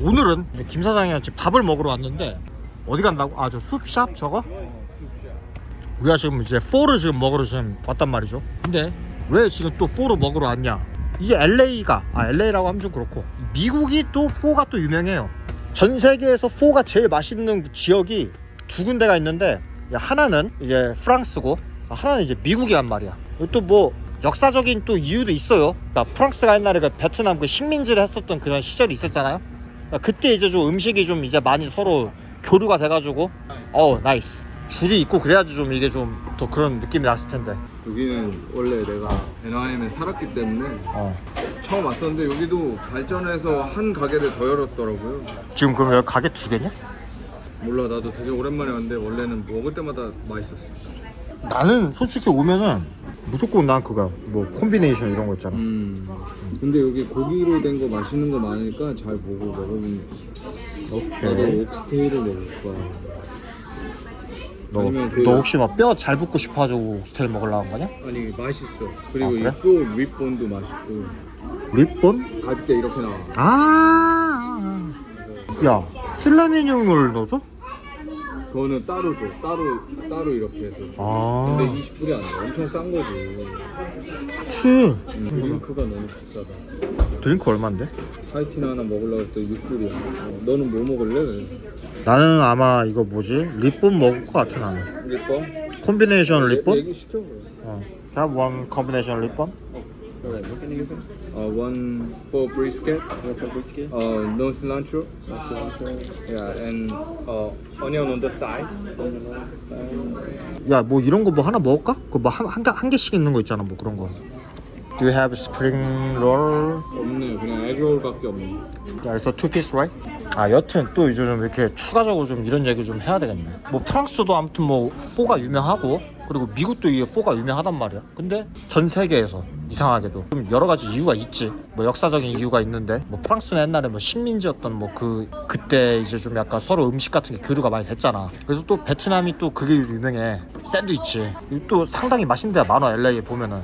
오늘은 김 사장이랑 지금 밥을 먹으러 왔는데 어디 간다고? 아 저 숲샵 저거? 우리가 지금 이제 포를 지금 먹으러 지금 왔단 말이죠. 근데 왜 지금 또 포를 먹으러 왔냐? 이게 LA가 아 LA라고 하면 좀 그렇고 미국이 또 포가 또 유명해요. 전 세계에서 포가 제일 맛있는 지역이 두 군데가 있는데 하나는 이제 프랑스고 하나는 이제 미국이란 말이야. 또 뭐 역사적인 또 이유도 있어요. 그러니까 프랑스가 옛날에 그 베트남 그 식민지를 했었던 그런 시절이 있었잖아요. 그러니까 그때 이제 좀 음식이 좀 이제 많이 서로 교류가 돼가지고 어 나이스 줄이 있고 그래야지 좀 이게 좀 더 그런 느낌이 났을 텐데. 여기는 원래 내가 NIM에 살았기 때문에 어. 처음 왔었는데 여기도 발전해서 한 가게를 더 열었더라고요. 지금 그럼 여기 가게 두 개냐? 몰라 나도 되게 오랜만에 왔는데 원래는 먹을 때마다 맛있었어. 나는 솔직히 오면은 무조건 난 그거 뭐 콤비네이션 이런 거 있잖아. 음. 근데 여기 고기로 된 거 맛있는 거 많으니까 잘 보고 먹으면 나도 오케이. 옥스테이를 먹을 거야. 너, 아니면 그- 너 혹시 막 뼈 잘 붓고 싶어가지고 스테일 먹으려고 한 거냐? 아니 맛있어. 그리고 아, 그래? 이또 윗본도 맛있고 립본? 갈 때 이렇게 나와. 아. 야, 필라메뇽을 넣어줘? 그거는 따로 줘. 따로 따로 이렇게 해서 줘. 아. 근데 20불이 안 돼. 엄청 싼 거지. 그치. 음, 드링크가 너무 비싸다. 드링크 얼만데? 타이티나 하나 먹으려고 했더 6불이야. 어, 너는 뭐 먹을래? 나는 아마 이거 뭐지? 립본 먹을 것 같아 나는. 리퍼? 콤비네이션 립본? 얘기 시켜. 어. Have one combination 립본? Alright, what can you get? Uh, one for brisket. One for brisket. Uh, no cilantro. No cilantro. Yeah, and uh, onion on the side. Onion on the side. 야, 뭐 이런 거 뭐 하나 먹을까? 그뭐한한 한 개씩 있는 거 있잖아, 뭐 그런 거. Do you have spring roll? 없네. 그냥 에그롤밖에 없네. 야, 그래서 two piece right? 아, 여튼 또 이제 좀 이렇게 추가적으로 좀 이런 얘기 좀 해야 되겠네. 뭐 프랑스도 아무튼 뭐 포가 유명하고 그리고 미국도 이게 포가 유명하단 말이야. 근데 전 세계에서 이상하게도 좀 여러 가지 이유가 있지. 뭐 역사적인 이유가 있는데 뭐 프랑스는 옛날에 뭐 식민지였던 뭐 그 그때 이제 좀 약간 서로 음식 같은 게 교류가 많이 됐잖아. 그래서 또 베트남이 또 그게 유명해. 샌드위치. 또 상당히 맛있는 데가 많아. LA에 보면은.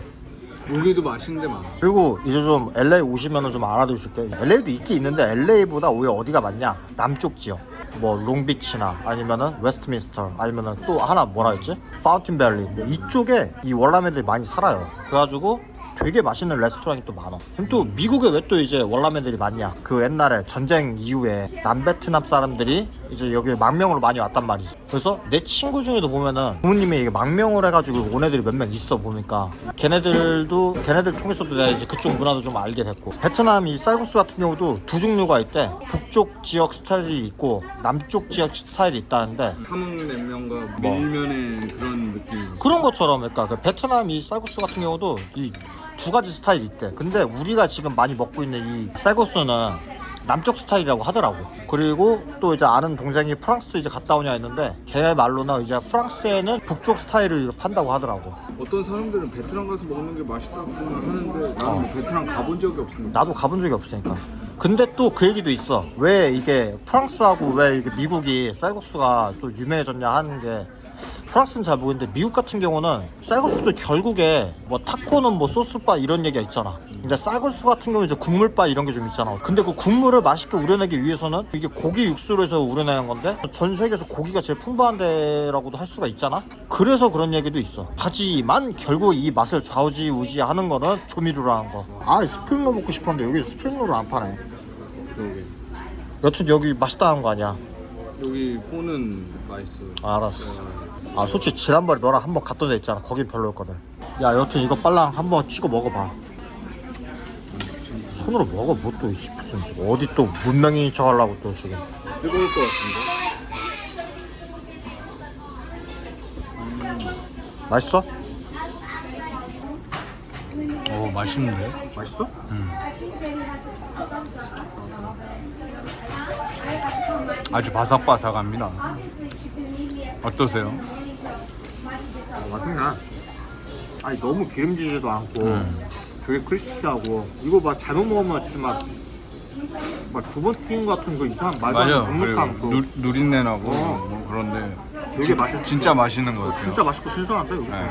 여기도 맛있는 데 많아. 그리고 이제 좀 LA 오시면은 좀 알아두실 게 LA도 있긴 있는데 LA보다 오히려 어디가 많냐 남쪽 지역 뭐 롱비치나 아니면은 웨스트민스터 아니면은 또 하나 뭐라 했지? 파운틴밸리. 뭐 이쪽에 이 월남애들이 많이 살아요. 그래가지고 되게 맛있는 레스토랑이 또 많아. 그럼 또 미국에 왜 또 이제 월남애들이 많냐? 그 옛날에 전쟁 이후에 남베트남 사람들이 이제 여기 망명으로 많이 왔단 말이지. 그래서 내 친구 중에도 보면은 부모님이 이게 망명을 해가지고 온 애들이 몇 명 있어 보니까. 걔네들도 걔네들 통해서도 내가 이제 그쪽 문화도 좀 알게 됐고. 베트남 이 쌀국수 같은 경우도 두 종류가 있대. 북쪽 지역 스타일이 있고 남쪽 지역 스타일이 있다는데. 함흥냉면과 뭐. 밀면의 그런 느낌. 그런 것처럼 그러니까 그 베트남 이 쌀국수 같은 경우도 이 두 가지 스타일이 있대. 근데 우리가 지금 많이 먹고 있는 이 쌀국수는 남쪽 스타일이라고 하더라고. 그리고 또 이제 아는 동생이 프랑스 이제 갔다 오냐 했는데 걔 말로는 이제 프랑스에는 북쪽 스타일을 판다고 하더라고. 어떤 사람들은 베트남 가서 먹는 게 맛있다고 하는데 나는 어. 베트남 가본 적이 없으니까. 나도 가본 적이 없으니까. 근데 또 그 얘기도 있어. 왜 이게 프랑스하고 왜 이게 미국이 쌀국수가 또 유명해졌냐 하는 게 프랑스는 잘 모르겠는데 미국 같은 경우는 쌀국수도 결국에 뭐 타코는 뭐 소스바 이런 얘기가 있잖아. 근데 쌀국수 같은 경우는 이제 국물바 이런 게 좀 있잖아. 근데 그 국물을 맛있게 우려내기 위해서는 이게 고기 육수로 해서 우려내는 건데 전 세계에서 고기가 제일 풍부한 데라고도 할 수가 있잖아. 그래서 그런 얘기도 있어. 하지만 결국 이 맛을 좌우지우지 하는 거는 조미료라는 거. 아 스프링롤 먹고 싶었는데 여기 스프링롤을 안 파네. 여튼 여기 맛있다는 거 아니야? 여기 포는 맛있어. 아, 알았어. 아 솔직히 지난번에 너랑 한번 갔던 데 있잖아. 거긴 별로였거든. 야 여튼 이거 빨랑 한번 찍어 먹어봐. 손으로 먹어 뭐 또 무슨 어디 또 문명인 척 하려고 또 지금. 뜨거울 것 같은데. 맛있어? 오 맛있는데? 맛있어? 아주 바삭바삭합니다. 어떠세요? 아, 맛있나? 아니 너무 기름지지도 않고 되게 크리스피하고 이거 막 잘못 먹으면 진짜 막두번 튀긴 것 같은 거 이상한 말도 안 맞아. 되는 그리고 누, 누린내 나고 어. 뭐 그런데 되게 진- 맛있어. 진짜 맛있는 것 같아요. 진짜 맛있고 신선한데 여기 네.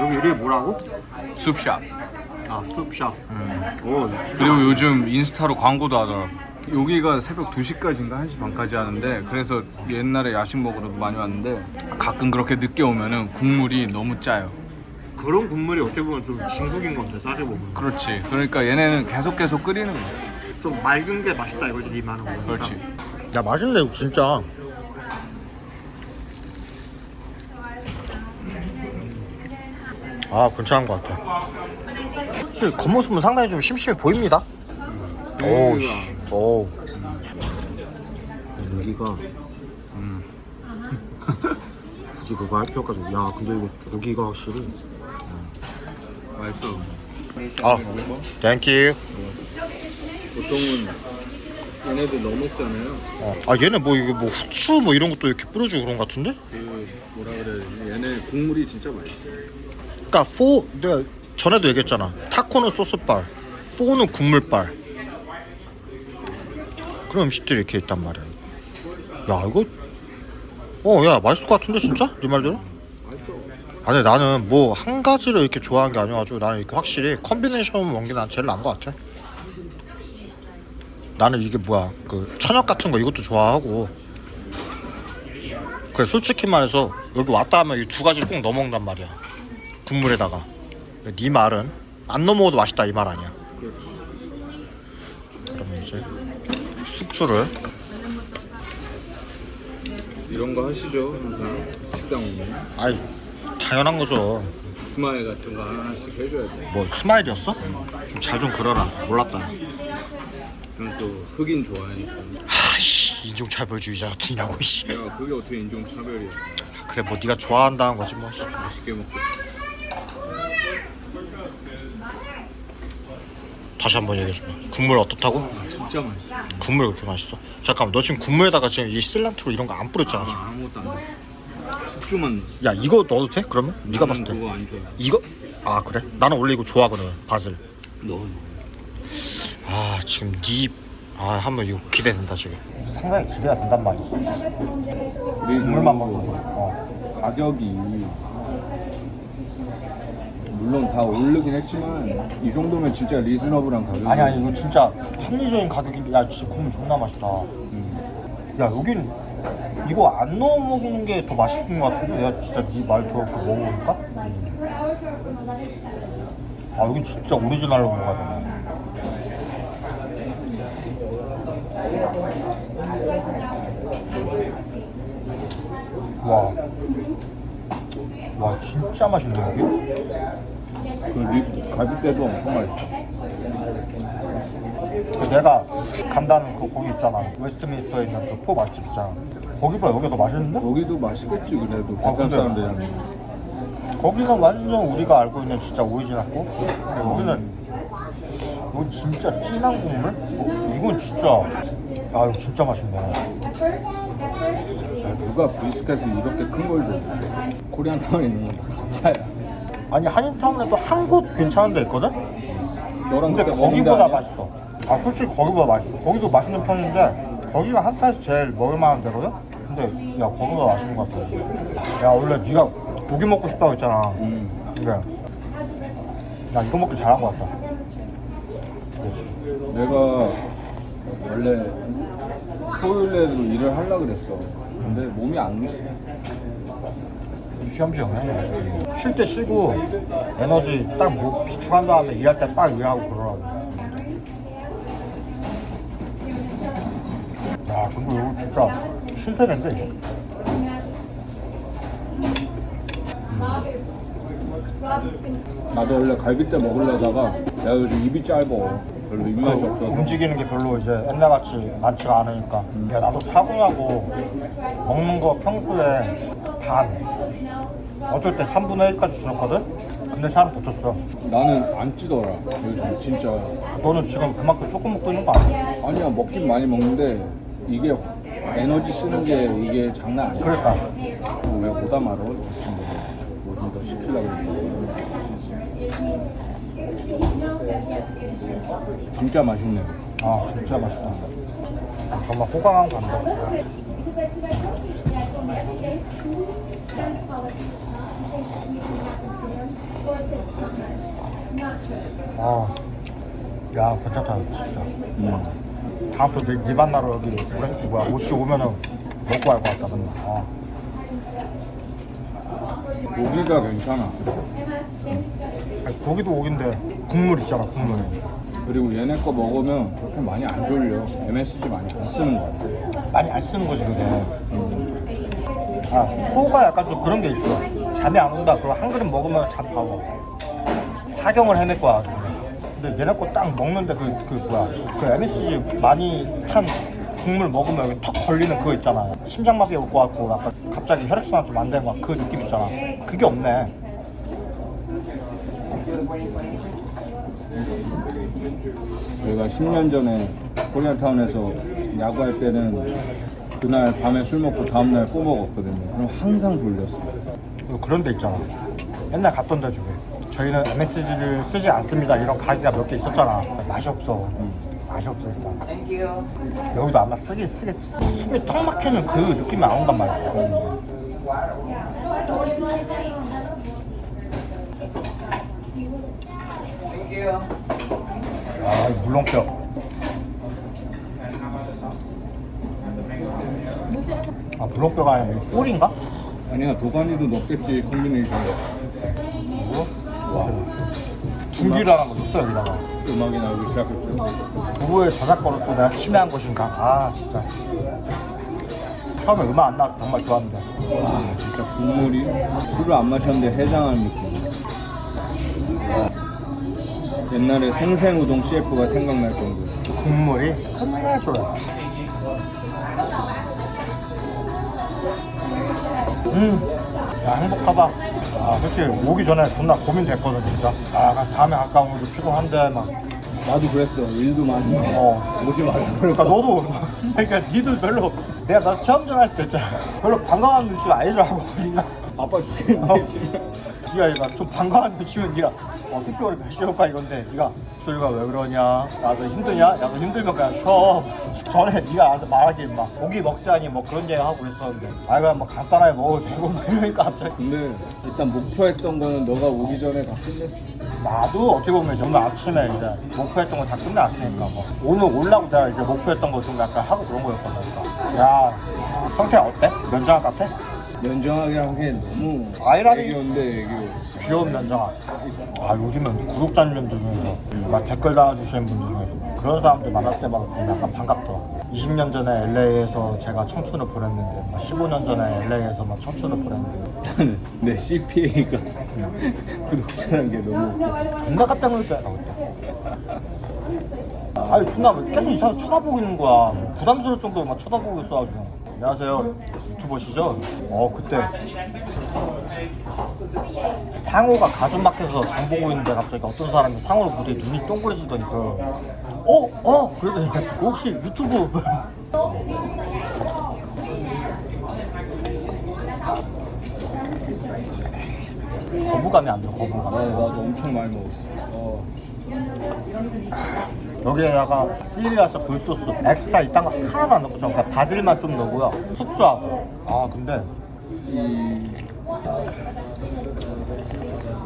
여기 이름이 뭐라고? 숲샵. 아 숲샵. 오 그리고 요즘 인스타로 광고도 하더라고. 여기가 새벽 2시까지인가 1시 반까지 하는데 그래서 옛날에 야식 먹으러 많이 왔는데 가끔 그렇게 늦게 오면은 국물이 너무 짜요. 그런 국물이 어떻게 보면 좀 진국인 건데 싸게 먹으면. 그렇지. 그러니까 얘네는 계속 계속 끓이는 거야. 좀 맑은 게 맛있다 이거지 니 말은. 거니까. 그렇지. 야 맛있네 이거 진짜. 아 괜찮은 것 같아. 사실 겉모습은 상당히 좀 심심해 보입니다. 오우 씨. 오. 여기가 음. 굳이 그거 할 필요까지. 야 근데 이거 고기가 확실히. 맛있어. 아, 땡큐. 보통은 얘네들 넣어 먹잖아요. 어. 아 얘네 뭐 이게 뭐 후추 뭐 이런 것도 이렇게 뿌려주고 그런 것 같은데? 그 뭐라 그래야 되지? 얘네 국물이 진짜 맛있어. 그러니까 포 내가 전에도 얘기했잖아. 타코는 소스발, 포는 국물발. 그런 음식들이 이렇게 있단 말이야. 야 이거 어야 맛있을 것 같은데 진짜? 네 말대로? 아니 나는 뭐 한 가지를 이렇게 좋아하는 게 아니어가지고 나는 이렇게 확실히 컨비네이션 먹는 게 난 제일 나은 것 같아. 나는 이게 뭐야 그 천엽 같은 거 이것도 좋아하고 그래 솔직히 말해서 여기 왔다 하면 이 두 가지를 꼭 넣어 먹는단 말이야 국물에다가 네 말은 안 넣어 먹어도 맛있다 이 말 아니야 그러면 이제 숙주를 이런 거 하시죠 항상 식당 오면 아이 당연한 거죠 스마일 같은 거 하나씩 해줘야 돼. 뭐 스마일이었어? 좀 잘 좀 그려라 몰랐다 그럼 또 흑인 좋아하니까. 아씨 인종차별주의자 같으냐고 씨 야 그게 어떻게 인종 차별이야? 그래 뭐 네가 좋아한다는 거지 뭐 맛있게 먹고. 다시 한번 얘기해줘 국물 어떻다고? 진짜 맛있어. 국물 그렇게 맛있어 잠깐만 너 지금 국물에다가 지금 이 실란트로 이런 거 안 뿌렸잖아 지금 아, 아무것도 안 넣었어. 숙주만. 야 이거 넣어도 돼? 그러면? 네가 봤을 때 그거 안 좋아해. 이거? 아 그래? 나는 원래 이거 좋아하거든 바질 넣어. 아 지금 네... 아 한번 이거 기대된다 지금 상당히 기대가 된단 말이지 국물만 먹어도 어. 가격이 물론 다 오르긴 했지만 이 정도면 진짜 리즈너블한 가격. 아니 아니 이거 진짜 합리적인 가격인데 야 진짜 국물 존나 맛있다. 야 여긴 이거 안 넣어 먹는 게 더 맛있는 것 같은데? 내가 진짜 네말 듣고 먹어보니까 아 여긴 진짜 오리지널로 먹어야 되네. 와. 와 진짜 맛있네 여기 그 리, 갈비뼈도 엄청 맛있어. 그 내가 간다는 그 거기 있잖아 웨스트민스터에 있는 그 포 맛집 있잖아 거기보다 여기가 더 맛있는데? 거기도 맛있겠지 그래도 아, 근데- 사람들이랑. 거기는 완전 우리가 알고 있는 진짜 오리지널고 여기는 이건 진짜 진한 국물? 어, 이건 진짜 아 이거 진짜 맛있네 야, 누가 브리스켓을 이렇게 큰 걸 줘? 코리안 타운에 있는 건 진짜야. 아니 한인타운에도 한곳 괜찮은 데 있거든? 너랑 근데 그때 거기보다 맛있어 아 솔직히 거기보다 맛있어 거기도 맛있는 편인데 거기가 한타에서 제일 먹을만한 데거든? 근데 야 거기가 맛있는 것 같아 야 원래 네가 고기 먹고 싶다고 했잖아? 음. 근데 나 이거 먹기 잘한 것 같다 그렇지. 내가 원래 토요일에도 일을 하려고 그랬어. 근데 몸이 안 돼. 쉬엄쉬엄해 쉴 때 쉬고 에너지 딱 뭐 비축한 다음에 일할 때 딱 일하고 그러라고. 야 근데 이거 진짜 신세계인데 이거? 나도 원래 갈비뼈 먹으려다가 내가 요즘 입이 짧아. 별로 입맛이 그 없어서. 움직이는 게 별로 이제 옛날같이 많지가 않으니까 야 나도 사고 나고 먹는 거 평소에 반 어쩔 때 3분의 1까지 줄였거든? 근데 사람 붙었어 나는 안 찌더라. 요즘 진짜. 너는 지금 그만큼 조금 먹고 있는 거 아니야? 아니야 먹긴 많이 먹는데 이게 에너지 쓰는 게 이게 장난 아니야. 그러니까 왜 보다 말어? 뭐좀 더 시키려고 그랬는데. 진짜 맛있네. 아 진짜 맛있다 정말 호강한 간다 아, 야 괜찮다 진짜. 음. 다음부터 네, 네 만나러 여기 오렌지 뭐야 옷이 오면은 먹고 갈 것 같다 근데. 아. 고기가 괜찮아. 아니, 고기도 고기인데 국물 있잖아 국물. 그리고 얘네 거 먹으면 그렇게 많이 안 졸려. MSG 많이 안 쓰는 거 같아. 많이 안 쓰는 거지 그게. 아, 호가 약간 좀 그런 게 있어. 잠이 안 온다. 그럼 한 그릇 먹으면 잠 바고. 사경을 해낼 거야 아주. 근데 얘네 거 딱 먹는데 그, 그 뭐야 그 MSG 많이 탄 국물 먹으면 여기 턱 걸리는 그거 있잖아. 심장마비 올 것 같고 약간 갑자기 혈액순환 좀 안 되는 거그 느낌 있잖아. 그게 없네. 저희가 10년 전에 코리아타운에서 야구할 때는 그날 밤에 술 먹고 다음날 또 먹었거든요. 그럼 항상 졸렸어. 그 그런 데 있잖아. 옛날 갔던 데 중에 저희는 MSG를 쓰지 않습니다. 이런 가게가 몇 개 있었잖아. 맛이 없어. 맛이 없어 일단. 여기도 아마 쓰긴 쓰겠지. 숨이 턱 막히는 그 느낌이 안 온단 말이야. 아, 이 물렁뼈. 아, 물렁뼈가 아니라 이 꼴인가? 아니야 도가니도 넣겠지 콤비네이션. 와 중기라는 거 줬어 여기다가. 음악이 나오기 시작했죠. 부부의 저작권으로서 내가 침해한 것인가? 아 진짜 처음에 음악 안 나와서 정말 좋았는데 와 진짜 국물이 술을 안 마셨는데 해장하는 느낌. 옛날에 생생우동 CF가 생각날 정도. 국물이 끝내줘요 음 야 행복하다 아 그치 오기 전에 존나 고민됐거든 진짜 아 다음에 가까운 곳 피곤한데 막 나도 그랬어. 일도 많이. 어. 오지 말라. 그러니까 너도 그러니까 니들 별로 내가 나 처음 전화했을 때 있잖아 별로 반가운 눈치가 아니더라고 니가 바빠 죽겠네. 어. 네가 얘가 좀 반가운 눈치면 네가 어 특별히 몇 시에 올까 이건데 네가 소유가 왜 그러냐 나도 힘드냐 야너 힘들면 그냥 쉬어 전에 네가 나한테 말하기 막 고기 먹자니 뭐 그런 얘기 하고 있었는데 아 그냥 뭐 간단하게 먹어도 되고 뭐 이러니까 갑자기 근데 일단 목표했던 거는 너가 오기 전에 다 끝냈어. 나도 어떻게 보면 오늘 아침에 이제 목표했던 거 다 끝났으니까 뭐 오늘 올라고 내가 이제 목표했던 거 좀 약간 하고 그런 거였거든 그러니까. 야 성태 어때? 면장 같아? 연정하게 하기엔 너무 아이라니. 애교인데 애교. 귀여운 면장아. 아 요즘은 구독자님들 중에서 막 댓글 달아주시는 분들 중에서 그런 사람들 만날 때마다 좀 약간 반갑더라. 20년 전에 LA에서 제가 청춘을 보냈는데, 막 15년 전에 LA에서 막 청춘을 보냈는데, 나는 내 CPA가 구독자란 게 너무 웃겨. 존나 깜짝 놀랐잖아 그때. 아니 존나 왜 계속 이상하게 쳐다보고 있는 거야. 부담스러울 정도로 막 쳐다보고 있어가지고. 안녕하세요. 유튜버시죠? 어 그때 상호가 가전마켓에서 장 보고 있는데 갑자기 어떤 사람이 상호를 보더니 눈이 동그래지더니 그 어? 어? 그러더니 혹시 유튜브 거부감이 안 들어 거부감 나, 나도 엄청 많이 먹었어. 어. 여기에다가 시리라차 굴소스 엑스트라 이딴 거 하나도 안 넣고 저 그냥 바질만 좀 넣고요 후추하고 아 근데 이,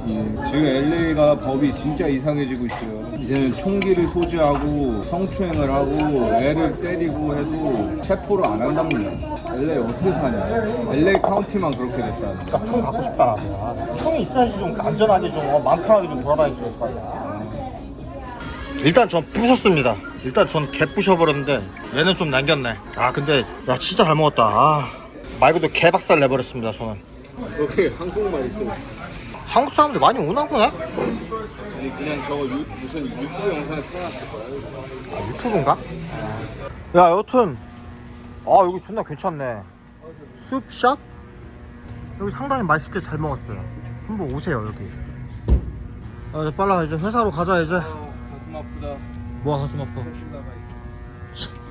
이 지금 LA가 법이 진짜 이상해지고 있어요. 이제는 총기를 소지하고 성추행을 하고 애를 때리고 해도 체포를 안 한답니다. LA 어떻게 사냐? LA 카운티만 그렇게 됐다. 그러니까 총 갖고 싶다 나도 총이 있어야지 좀 안전하게 좀 어, 마음 편하게 좀 돌아다닐 수 있을 거 아니야 일단 전 부셨습니다. 일단 전 개 부셔버렸는데 얘는 좀 남겼네. 아 근데 야 진짜 잘 먹었다. 아, 말 그대로 개박살 내버렸습니다 저는. 여기 한국말 있어. 한국 사람들 많이 오나 보네? 아니 그냥 저거 유, 무슨 유튜브 영상에 틀어놨을 거야. 아, 유튜브인가? 야 여튼 아 여기 존나 괜찮네. 숲샵? 여기 상당히 맛있게 잘 먹었어요. 한번 오세요 여기. 아 이제 빨라 이제 회사로 가자 이제 가슴 아프다. 뭐가 가슴 아파? 참.